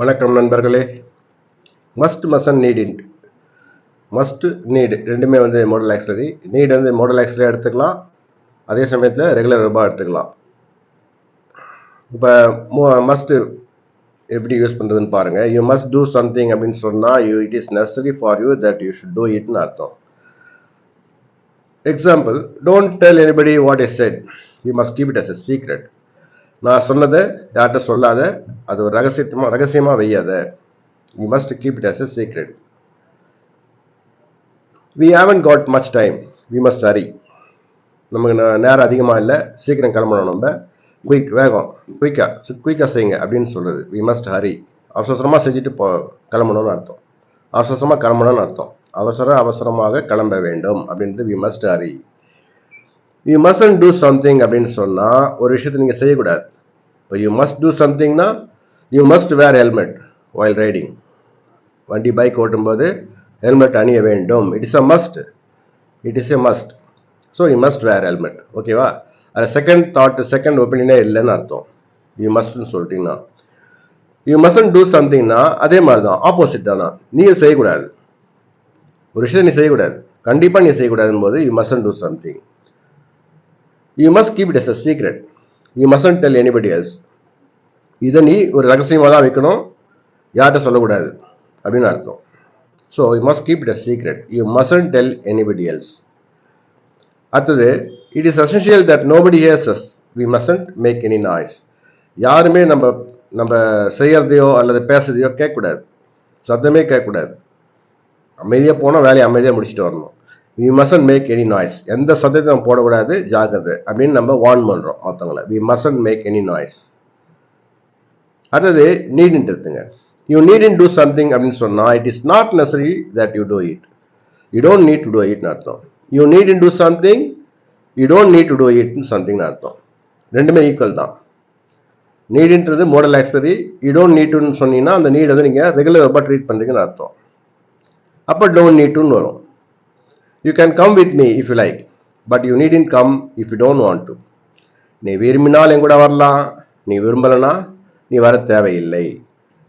வணக்கம் நண்பர்களே. Must mustn't needn't must need ரெண்டுமே வந்து மாடல் ஆக்சரி நீட் வந்து மாடல் ஆக்சரி எடுத்துக்கலாம். அதே சமயத்தில் ரெகுலர் ரூபா எடுத்துக்கலாம். இப்போ மஸ்ட் எப்படி யூஸ் பண்ணுறதுன்னு பாருங்கள் யூ மஸ்ட் டூ சம்திங் அப்படின்னு சொன்னால் you it is necessary for you that you should do இட்னு அர்த்தம். Example don't tell anybody what is said you must keep it as a secret நான் சொன்னதை யார்கிட்ட சொல்லாத அது ஒரு ரகசியமாக ரகசியமாக வையாத. You must keep it as a secret we haven't got much time we must hurry நமக்கு நேரம் அதிகமாக இல்லை. சீக்கிரம் கிளம்பணும் நம்ம. குயிக் வேகம். குயிக்காக குயிக்காக செய்யுங்க அப்படின்னு சொல்கிறது வி மஸ்ட் ஹரி அவசரமாக செஞ்சுட்டு போ கிளம்பணும்னு அர்த்தம். அவசரமாக கிளம்பணும்னு அர்த்தம். அவசர அவசரமாக கிளம்ப வேண்டும் அப்படின்றது we must hurry you must do something அப்படின்னு சொன்னால் ஒரு விஷயத்தை நீங்கள் செய்யக்கூடாது. You must do சம்திங்னா you must wear helmet while riding வண்டி பைக் ஓட்டும்போது ஹெல்மெட் அணிய வேண்டும். It is a must it is a must so you must wear helmet ஓகேவா அது செகண்ட் தாட் செகண்ட் ஒப்பீனியனே இல்லைன்னு அர்த்தம். யூ மஸ்ட்னு சொல்லிட்டீங்கன்னா யூ மஸ்ட் டூ சம்திங்னா அதே மாதிரி தான் ஆப்போசிட் தானா? நீங்கள் செய்யக்கூடாது. ஒரு விஷயம் நீ செய்யக்கூடாது. கண்டிப்பாக நீ செய்யக்கூடாதுன்னு போது you must do something you must keep it as a secret you mustn't tell anybody else இதை நீ ஒரு ரகசியமாக தான் வைக்கணும். யார்கிட்ட சொல்லக்கூடாது. அப்படின்னு அர்த்தம். So you must keep it a secret you mustn't tell anybody else அடுத்தது it is essential that nobody hears us we mustn't make any noise யாருமே நம்ம நம்ம செய்யறதையோ அல்லது பேசுறதையோ கேட்கக்கூடாது. சத்தமே கேட்கக்கூடாது. அமைதியாக போனால் வேலையை அமைதியாக முடிச்சுட்டு வரணும். We mustn't make any noise எந்த சத்தத்தையும் நம்ம போடக்கூடாது. ஜாக்கிரதை. அப்படின்னு நம்ம வார்ன் பண்ணுறோம் மற்றவங்களை we mustn't make any noise அடுத்தது நீடின்ட்டு இருக்குங்க. You needn't do something அப்படின்னு சொன்னால் it is not necessary that you do it you don't need to do இட்னு அர்த்தம். You needn't do something you don't need to do இட்னு சம்திங்னு அர்த்தம். ரெண்டுமே equal தான். நீடுன்றது மோடல் ஆக்சரி யூ டோன்ட் நீட்டுன்னு சொன்னீங்கன்னா அந்த நீட் வந்து நீங்கள் ரெகுலர் வெப்பாக ட்ரீட் பண்ணுறீங்கன்னு அர்த்தம். அப்போ டோன்ட் நீட்டுன்னு வரும். You can come with me if you like but you needn't come if you don't want to நீ விரும்பினால் என் கூட வரலாம். நீ விரும்பலைன்னா நீ வர தேவையில்லை.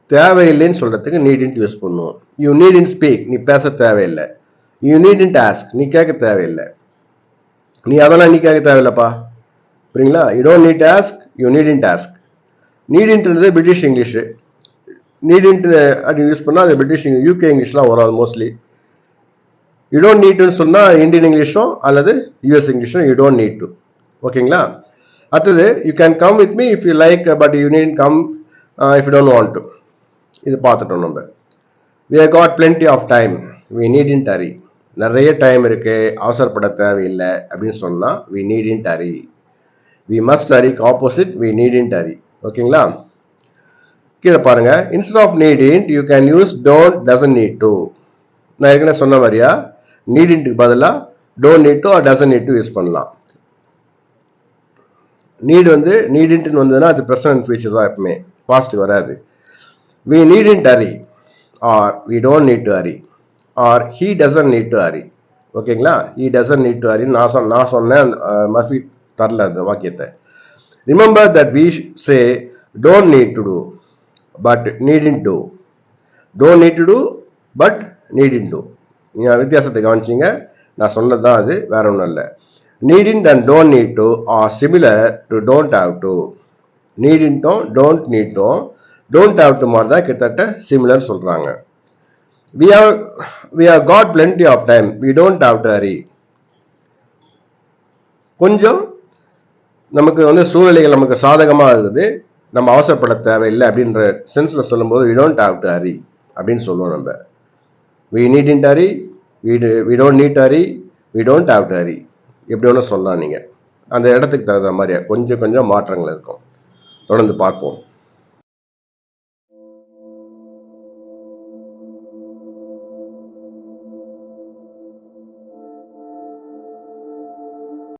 தேவையில்லைன்னு சொல்கிறதுக்கு நீட் இன்ட் யூஸ் பண்ணுவோம். யூ நீட் இன் ஸ்பீக் நீ பேச தேவையில்லை. யூ நீட் இன் டாஸ்க் நீ கேட்க தேவையில்லை. நீ அதெல்லாம் நீ கேட்க தேவையில்லைப்பா. புரியுங்களா? You don't need to ask you needn't ask நீடின்றது British English நீடின்ட்டு அப்படி யூஸ் பண்ணால் அது பிரிட்டிஷ் யூகே இங்கிலீஷ்லாம் வரும் மோஸ்ட்லி யூ டோன்ட் நீட் டுன்னு சொன்னால் இந்தியன் இங்கிலீஷும் அல்லது யூஎஸ் இங்கிலீஷும் யூ டோன்ட் நீட் டு ஓகேங்களா அடுத்தது you can come with me if you like but you need come if you don't want to இது பார்த்துட்டோம் நம்ம. We have got plenty of time we needn't hurry நிறைய time இருக்கு. அவசரப்பட தேவையில்லை அப்படின்னு சொன்னால் we needn't hurry we must hurry opposite we needn't hurry ஓகேங்களா கீழே பாருங்க. Instead of needn't you can use don't doesn't need to நான் ஏற்கனவே சொன்ன மாதிரியா? நீடின்ட்டுக்கு பதிலாக don't need to or doesn't need to use பண்ணலாம். நீட் வந்து நீடின்ட்டுன்னு வந்ததுன்னா அது ப்ரெசன்ட் ஃபியூச்சர் தான் எப்பவுமே. பாஸ்ட் வராது. We needn't hurry or we don't need to hurry or he doesn't need to hurry ஓகேங்களா he doesn't need to hurry நான் சொன்ன நான் சொன்னேன் அந்த, அஹ், தரல அந்த வாக்கியத்தை. Remember that we say don't need to do but needn't do don't need to do but needn't do நீங்கள் வித்தியாசத்தை கவனிச்சிங்க. நான் சொன்னது தான் அது வேற ஒன்றும் இல்லை. Need and don't need to or similar to don't have to நீடின்ட்டும் don't நீட்டும் டோன்ட் ஹாவ் டு மாதிரி தான் கிட்டத்தட்ட சிமிலர் சொல்கிறாங்க we have we have got plenty of time we don't have to hurry கொஞ்சம் நமக்கு வந்து சூழ்நிலைகள் நமக்கு சாதகமாக இருக்குது. நம்ம அவசரப்பட தேவையில்லை அப்படின்ற சென்ஸில் சொல்லும்போது we don't have to hurry அப்படின்னு சொல்லுவோம் நம்ம. We need in hurry we, we we need need we hurry we don't எப்படி வேணும் சொல்லலாம் நீங்கள் அந்த இடத்துக்கு தகுந்த மாதிரி கொஞ்சம் கொஞ்சம் மாற்றங்கள் இருக்கும். தொடர்ந்து பார்ப்போம்.